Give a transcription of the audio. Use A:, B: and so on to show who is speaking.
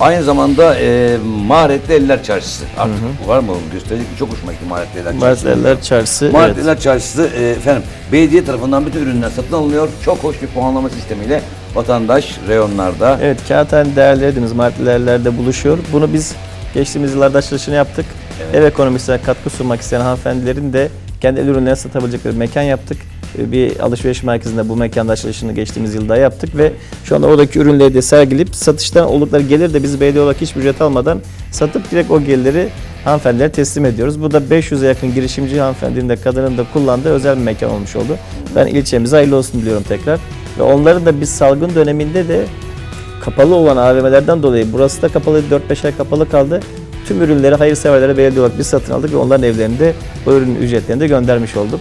A: Aynı zamanda e, Maharetli Eller Çarşısı. Artık var mı? Gösterecek mi? Çok hoşuma gitti Maharetli Eller Çarşısı.
B: Marteliler Çarşısı.
A: Maharetli
B: evet.
A: Eller Çarşısı e, efendim belediye tarafından bütün ürünler satın alınıyor. Çok hoş bir puanlama sistemiyle vatandaş reyonlarda
B: Evet, kağıthane değerleri dediğimiz martillerde buluşuyor. Bunu biz geçtiğimiz yıllarda açılışını yaptık. Ev ekonomisine katkı sunmak isteyen hanımefendilerin de kendi el ürünlerini satabilecekleri bir mekan yaptık. Ee, Bir alışveriş merkezinde bu mekanda açılışını geçtiğimiz yılda yaptık ve şu anda oradaki ürünleri de sergileyip satıştan oldukları gelir de biz belediye olarak hiçbir ücret almadan satıp direkt o gelirleri hanımefendilere teslim ediyoruz. Bu da 500'e yakın girişimci hanımefendinin de kadının da kullandığı özel bir mekan olmuş oldu. Ben ilçemize hayırlı olsun diliyorum tekrar. Ve onların da biz salgın döneminde de kapalı olan AVM'lerden dolayı burası da kapalı 4-5 ay kapalı kaldı. Tüm ürünleri hayırseverlere belediye olarak biz satın aldık ve onların evlerinde o ürün ücretlerini de göndermiş olduk.